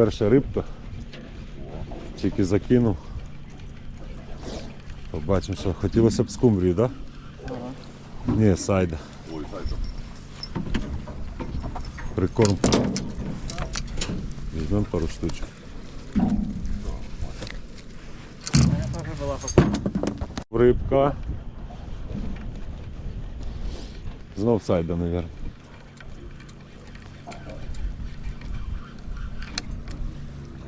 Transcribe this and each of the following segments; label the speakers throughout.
Speaker 1: перша рибка. Тільки закинув. Побачимо, що хотілося б скумбрію, так? Да? Ні, сайда.
Speaker 2: Ой, сайда.
Speaker 1: Прикорм. Візьмемо пару штучок.
Speaker 3: Тоже была попала.
Speaker 1: Рибка. Знов сайда, мабуть.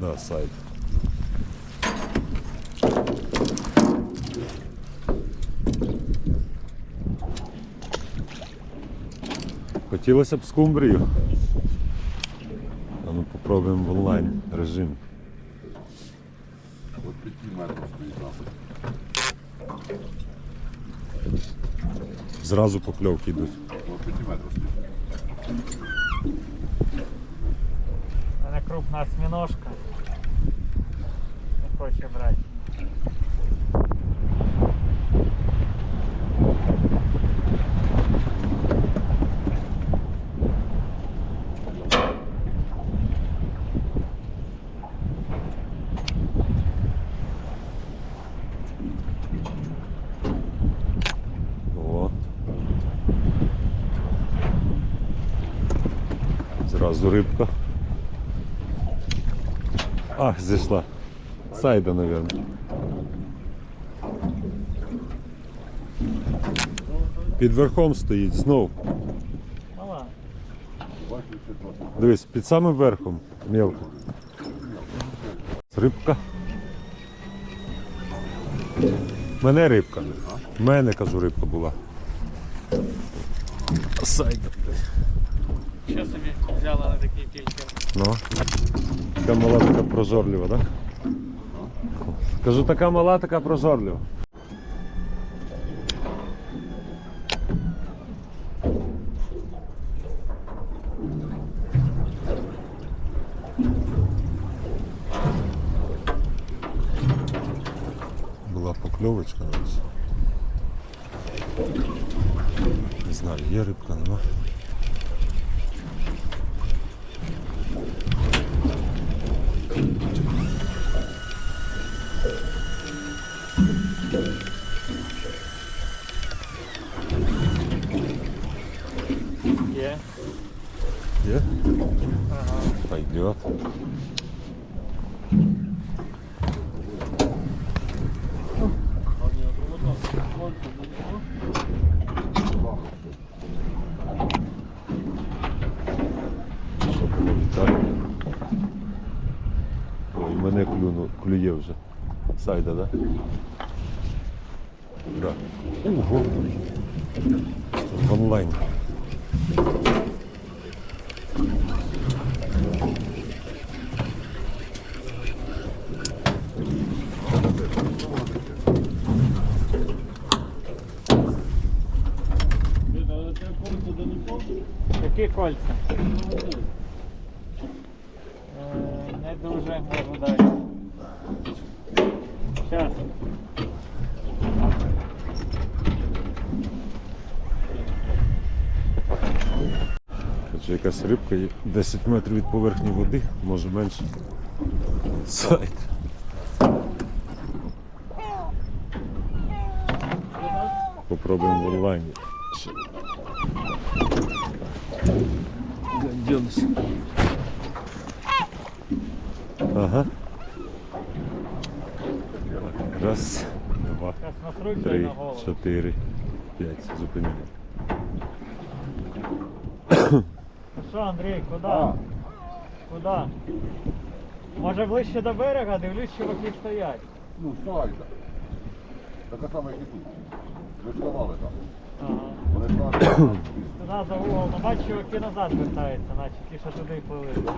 Speaker 1: Да, сайд. Хотілося б скумбрію. А ну попробуємо в онлайн режим.
Speaker 2: От 5 метрів стоїть.
Speaker 1: Зразу покльовки йдуть.
Speaker 2: От 5 метрів стоїть.
Speaker 3: Она крупная осьминожка. Не хоче брати.
Speaker 1: О. Зразу рибка. А, зійшла. Сайда, мабуть. Під верхом стоїть знов. Дивись, під самим верхом. Мелко. Рибка. Мене рибка. Мене, кажу, рибка була. Сайда.
Speaker 3: Що собі взяла на такий кілька?
Speaker 1: Ну. Така мала, така прожорлива, так? Да? Кажу, така мала, така прожорлива. Була покльовочка ось. Не знаю, є рибка, нема. Пойдет. Що було Віталій? Ой, мене клюну, клює вже. Сайда, да? Да. Ого. В онлайн.
Speaker 3: Які кольця? Е, Не дуже дати. Щас.
Speaker 1: Якась рибка є 10 метрів від поверхні води, може менше. Сайт. Попробуємо в онлайні. Дяденс. Ага. Раз, два, три, чотири, п'ять. Зупинили.
Speaker 3: Що, Андрій, куди?
Speaker 2: А.
Speaker 3: Куди? Може ближче до берега, дивлюсь, чуваки стоять.
Speaker 2: Ну, сайда. Така сама, як і тут. Ви ж давали там.
Speaker 3: Ага. Туди за угол, ну бачу, чуваки назад вертаються, наче ті, що туди
Speaker 2: продаж.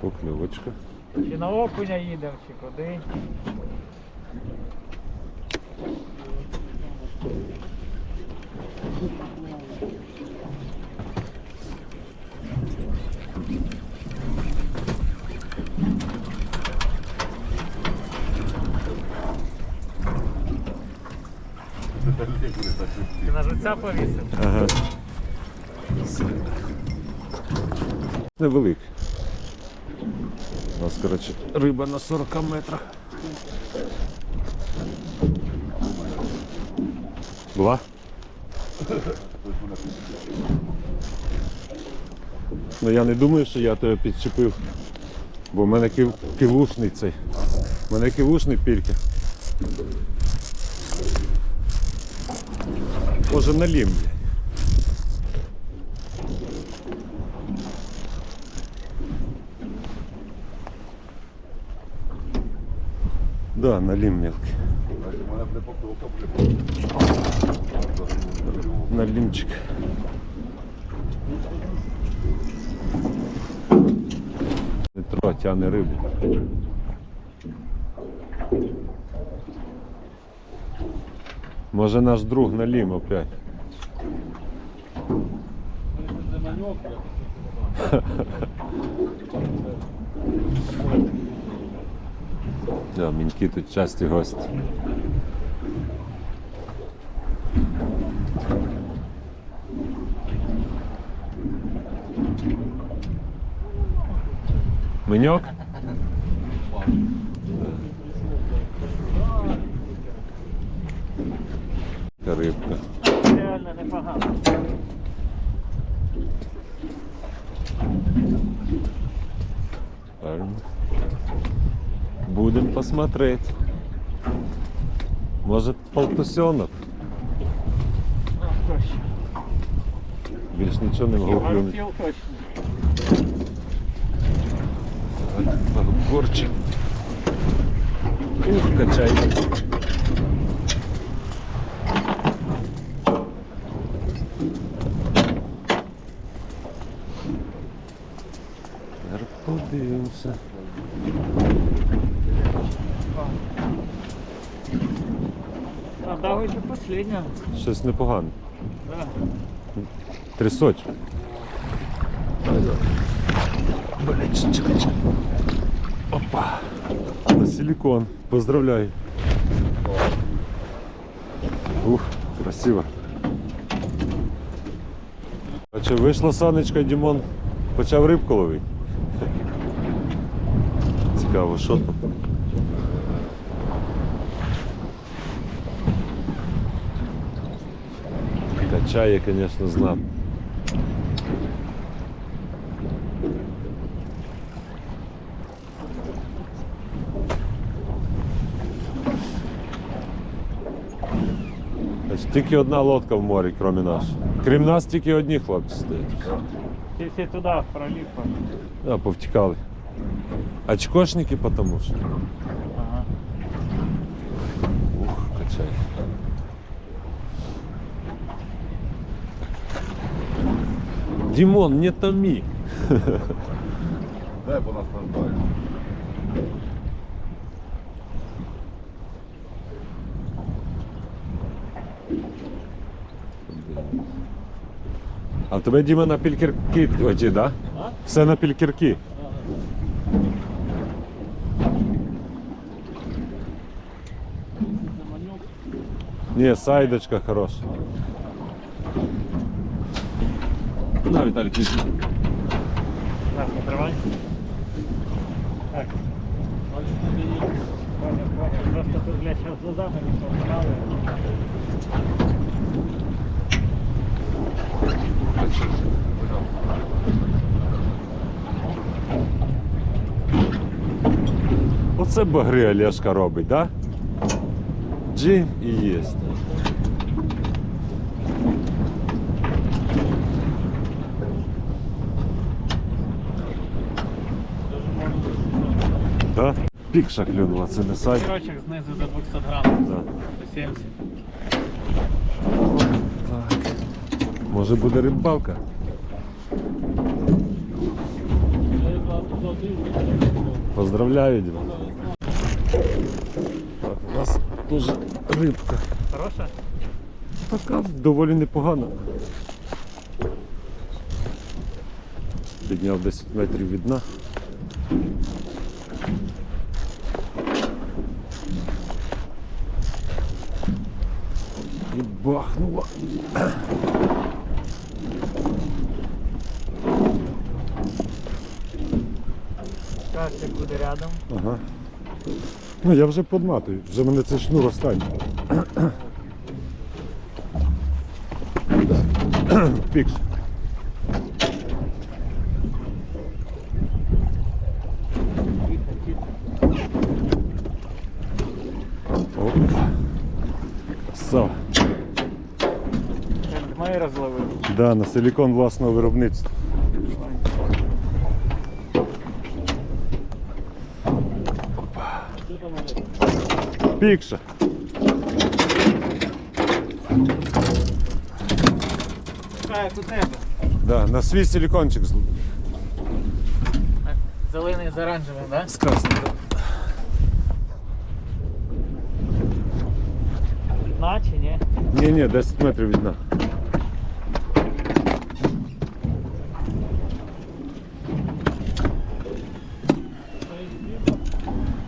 Speaker 1: Покльовочка.
Speaker 3: Чи на окуня їдемо, чи куди. Ти на життя повісив?
Speaker 1: Ага. Сайда. Невеликий. У нас, коротше, риба на 40 метрах. Була? Ну я не думаю, що я тебе підчепив. Бо в мене кив, кивушний цей. У мене кивушний пірки. Може на лім, блядь. Да, на лім мелкий.
Speaker 2: Значить, у мене буде покльовка буде.
Speaker 1: На лімчик. Метро тяне рибу. Може наш друг на лім опять. Міньки тут часті гості. Меньок? Рибка.
Speaker 3: Реально непогано.
Speaker 1: Правильно. Будем посмотреть. Может полтусенок?
Speaker 3: А, точно.
Speaker 1: Більш нічого не можу плюнути.
Speaker 3: Мартіл точно.
Speaker 1: Горчик. Ух, качай. Подивимося.
Speaker 3: А давай же последнего.
Speaker 1: Щось непогане.
Speaker 3: Да.
Speaker 1: Трясочок. Блять, чекай, чекай. Опа. На силикон. Поздравляю. Ух, красиво. А чи вийшла санечка, Дімон почав рибку ловити? Цікаво, що там? Качає, звісно, знам. Значить, Тільки одна лодка в морі, крім нас. Крім нас тільки одні хлопці стоять.
Speaker 3: Все, все туда, в пролив.
Speaker 1: А, повтікали. Очкошники потому що.
Speaker 3: Ага.
Speaker 1: Ух, качай. Димон, не томи.
Speaker 2: Дай по нас страждає.
Speaker 1: А в тебе Діма на пількірки оті, да?
Speaker 3: А?
Speaker 1: Все на пількірки. Ні, сайдочка хороша. На, Віталік, візьми.
Speaker 3: Так, закрывай. Так. Понял, понял. Просто тут, блядь, сейчас глазами не совпадали.
Speaker 1: Оце багри Олешка робить, да? Джим і єсть. Да? Пікша клюнула, це не сайт.
Speaker 3: Сырочек снизу до 200 грамм.
Speaker 1: Да.
Speaker 3: 170.
Speaker 1: Так. Може буде рибалка? Поздравляю, Діма. Так, у нас дуже рибка.
Speaker 3: Хорошая?
Speaker 1: Така доволі непогана. Підняв 10 метрів від дна. І бахнула.
Speaker 3: Скажеш, буде рядом.
Speaker 1: Ага. Ну я вже подматую, вже мене цей шнур останній. Пікс. Оп. Красава.
Speaker 3: Ми розловили.
Speaker 1: Да, на силікон власного виробництва. Пікша.
Speaker 3: Як у тебе.
Speaker 1: Да, на свій силікончик з-
Speaker 3: Зелений з оранжевим, так?
Speaker 1: з красним.
Speaker 3: На чи ні?
Speaker 1: Ні, ні, 10 метрів від нас.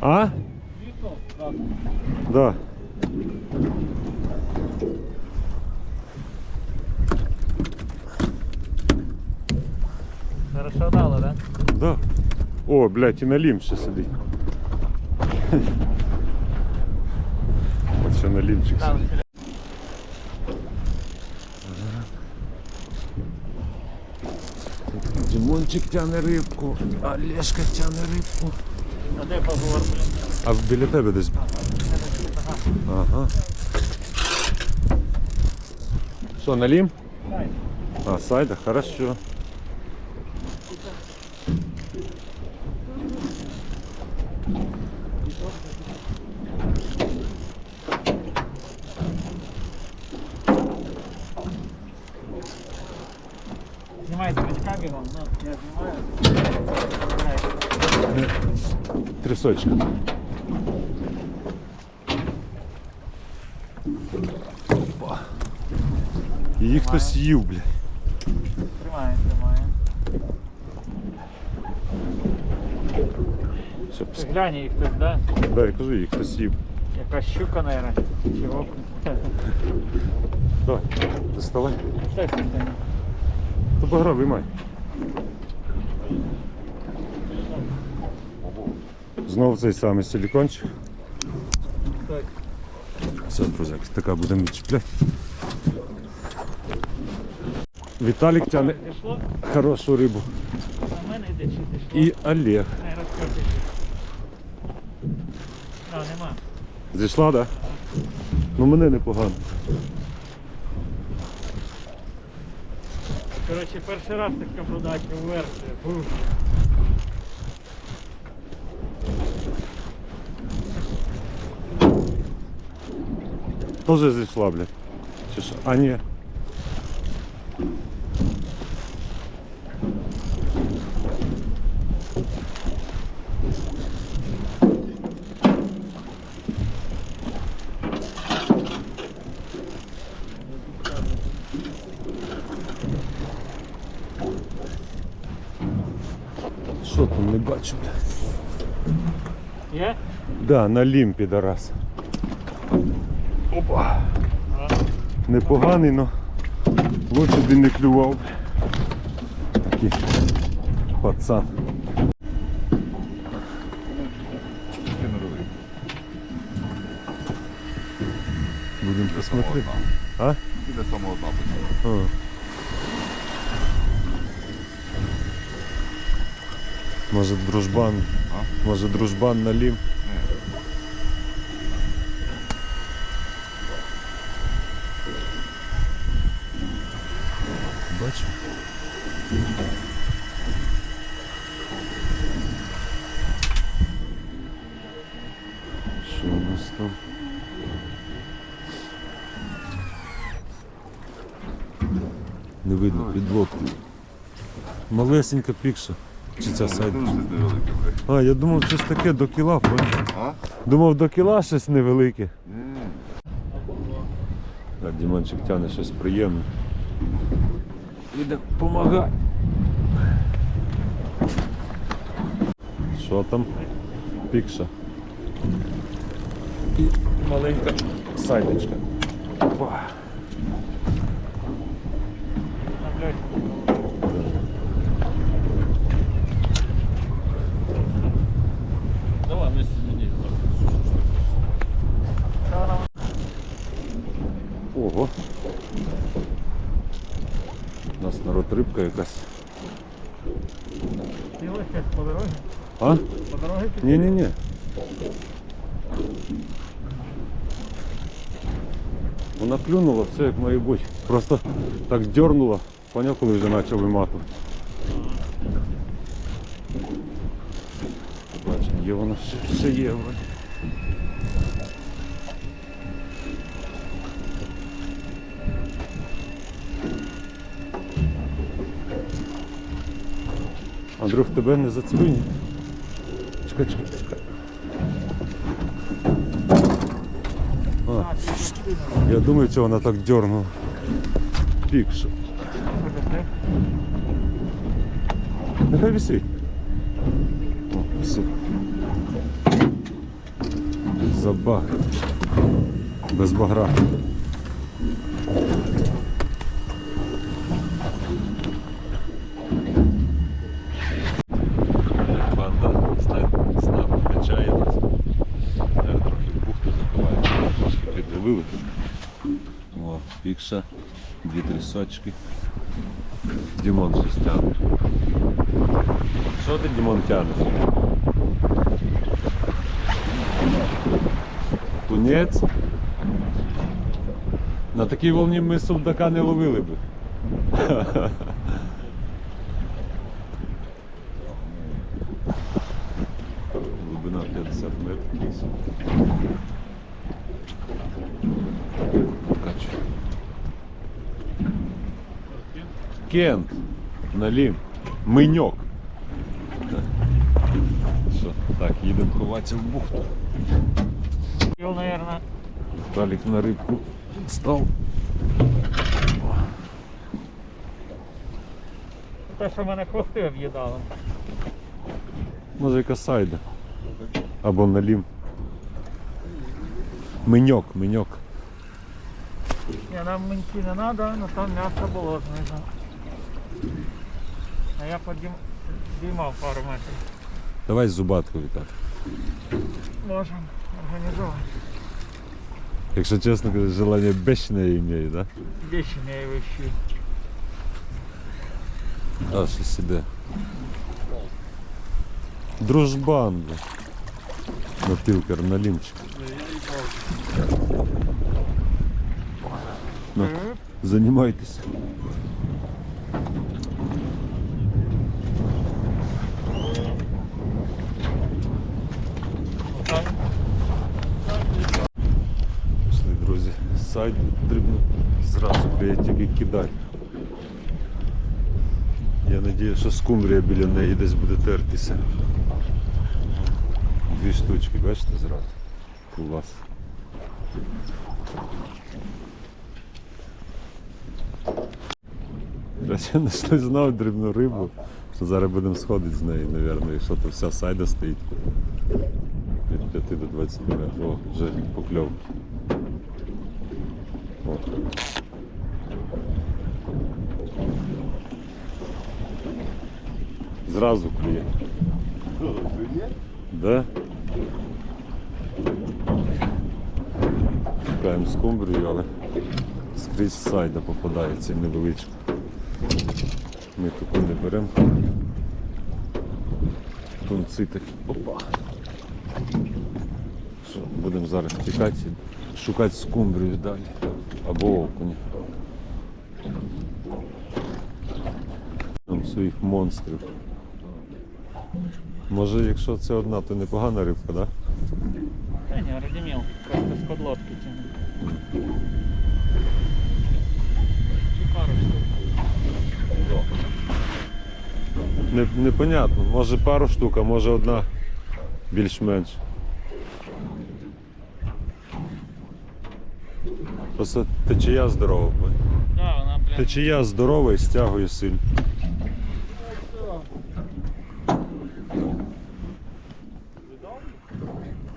Speaker 1: А? Да.
Speaker 3: Хорошо дало, так?
Speaker 1: Да. О, блядь, і на лім ще сидить. От ще на лімчик
Speaker 3: Там
Speaker 1: сидить. Дімончик тяне рибку, Олешка тяне рибку.
Speaker 3: А де блін?
Speaker 1: А біля тебе десь. Ага. Що, налім? лім? А, сайда, хорошо.
Speaker 3: Знімайте батька бігом, ну, я знімаю. Давай.
Speaker 1: Трясочка. Опа. Її хтось їв, блядь.
Speaker 3: Тримає, тримає.
Speaker 1: Все,
Speaker 3: Ти
Speaker 1: пс-
Speaker 3: глянь їх хтось, да?
Speaker 1: Да, я кажу, її хтось їв.
Speaker 3: Якась щука, наверное. Окунь.
Speaker 1: Давай, доставай.
Speaker 3: Стой, стой, стой.
Speaker 1: То виймай. Знову цей самий силікончик.
Speaker 3: Стой.
Speaker 1: Все, друзяки, така будемо відчіпляти. Віталік тяне хорошу рибу.
Speaker 3: А мене йде чи?
Speaker 1: І Олег.
Speaker 3: А, нема.
Speaker 1: Зійшла, так? Да? Ну мене непогано.
Speaker 3: Коротше, перший раз така подача вверх.
Speaker 1: Тоже зійшла, блядь. Чи що? А ні. Що там не бачу, блядь.
Speaker 3: Є?
Speaker 1: Да, на лім підарас. Опа. Непоганий, но лучше б він не клював. Такий пацан. Будемо посмотрети. А?
Speaker 2: Іде саме одна
Speaker 1: А. Може дружбан.
Speaker 2: А?
Speaker 1: Може дружбан на лім. Бачу. Що у нас там? Не видно під лодку. Малесенька пікша. Чи ця
Speaker 2: блядь.
Speaker 1: А, я думав, щось таке до кіла. понял?
Speaker 2: А?
Speaker 1: Думав, до кіла щось невелике. Так, Дімончик тягне щось приємне. Іде помагай. Що там? Пікша. І маленька сайдочка. Опа. Покльовка якась.
Speaker 3: Сіли щось по дорозі?
Speaker 1: А?
Speaker 3: По дорозі
Speaker 1: Ні, ні, ні. Вона клюнула, все як має бути. Просто так дернула, поняв, коли вже почав виматувати. Бачиш, є вона ще, ще є. Андрюх, тебе не зацілює? Чекай, чекай, чекай. А, я думаю, що вона так дернула. Пікше. Нехай висить. О, все. Забаг. Без багра. Банда снайп, снайп качає нас. Зараз трохи в бухту заховаємо, трошки підловили. Пікша, дві трісочки. Дімон щось тягне. Що ти, Дімон, тягнеш? Тунець? На такій волні ми судака не ловили би. Глибина 50 метрів десь. Кач. Кент. Налім. Миньок. Що, так, їдемо ховатися в бухту. Віталік на рибку став.
Speaker 3: те, що мене хвости об'їдало.
Speaker 1: Може яка сайда. Або налім. Миньок, миньок.
Speaker 3: Ні, нам менці не треба, але там м'ясо було знизу. А я подім... діймав пару метрів.
Speaker 1: Давай зубатку Віталік.
Speaker 3: Можемо організувати.
Speaker 1: Якщо чесно, кажу, желання бешене ім'я, да?
Speaker 3: Більше не вищі.
Speaker 1: А, щось іде. Дружбан, бля. На тилкер, на лімчик. Ну, Займайтеся. Сайт дрібно зразу тільки кидай. Я сподіваюся, що скумбрія біля неї десь буде тертися. Дві штучки, бачите, зразу. Клас. Я не знав дрібну рибу. що Зараз будемо сходити з нею, мабуть, якщо то вся сайда стоїть. Від 5 до 20 метрів. О, вже покльовки. Зразу клює. Да? Шукаємо скумбрію, але скрізь сайда попадається невеличка. Ми таку не беремо. Тунці такі. Опа. Що, будемо зараз тікати, шукати скумбрію далі. Або окуня. Там своїх монстрів. Може, якщо це одна, то непогана рибка, так? Да?
Speaker 3: Та ні, радіміл, просто з подлодки тягне.
Speaker 1: Непонятно. Може пару штук, а може одна більш-менш. Просто течія здорова. бо
Speaker 3: Да, вона, блін,
Speaker 1: Течія здорова і стягує сильно.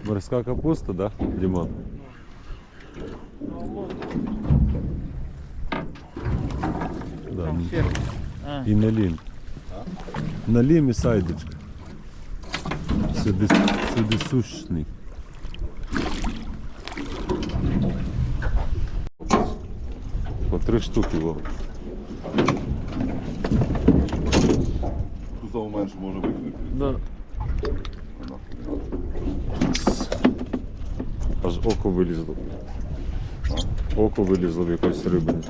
Speaker 1: Морська капуста, да, Дімон? Да.
Speaker 3: А,
Speaker 1: І налім. Налім і сайдочка. Сюди, сюди сущний. Три штуки ловить.
Speaker 2: Може викинути.
Speaker 1: Да.
Speaker 2: А нахуй не надо.
Speaker 1: Аж око вилізло. Око вилізло в якоїсь рибини.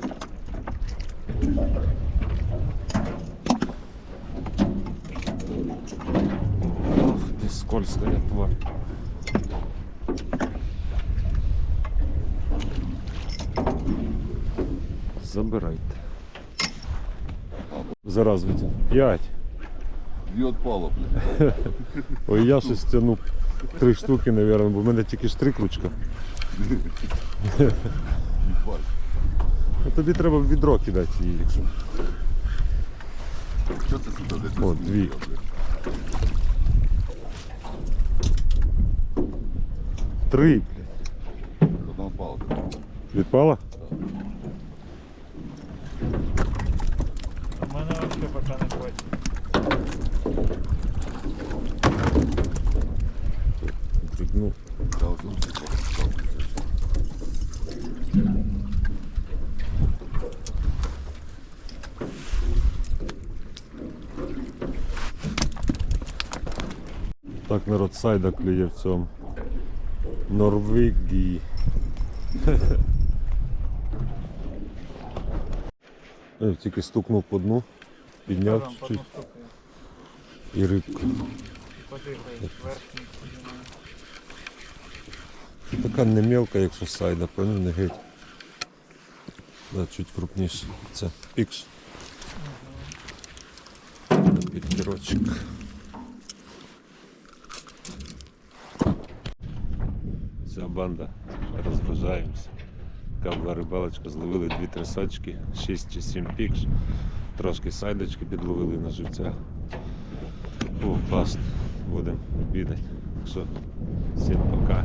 Speaker 1: Ох, ти скользкая тварь. Забирайте. Зараз від п'ять.
Speaker 2: Дві отпало, блядь.
Speaker 1: Ой, я щось тяну три штуки, напевно, бо в мене тільки ж три. Ну, тобі треба в відро кидати її, якщо.
Speaker 2: Що це сюди?
Speaker 1: О, дві. Три, блядь.
Speaker 2: Одна палка.
Speaker 1: Відпала?
Speaker 3: У мене взагалі поки не хоче.
Speaker 1: Ну,
Speaker 2: Я ось тут типу,
Speaker 1: так сайда клює в цьому. Норвегії. Е, Тільки стукнув по дну, підняв
Speaker 3: Там по
Speaker 1: чуть і рибка. Така не мелка, якщо сайда, поняв, не геть. Да, чуть крупніше. Це пікш. Пікерочок. Банда, розважаємося. Така була рибалочка, зловили дві трясачки, 6 чи 7 пікш. Трошки сайдочки підловили на живця. О, класно. Будемо обідати. Так що, всім пока.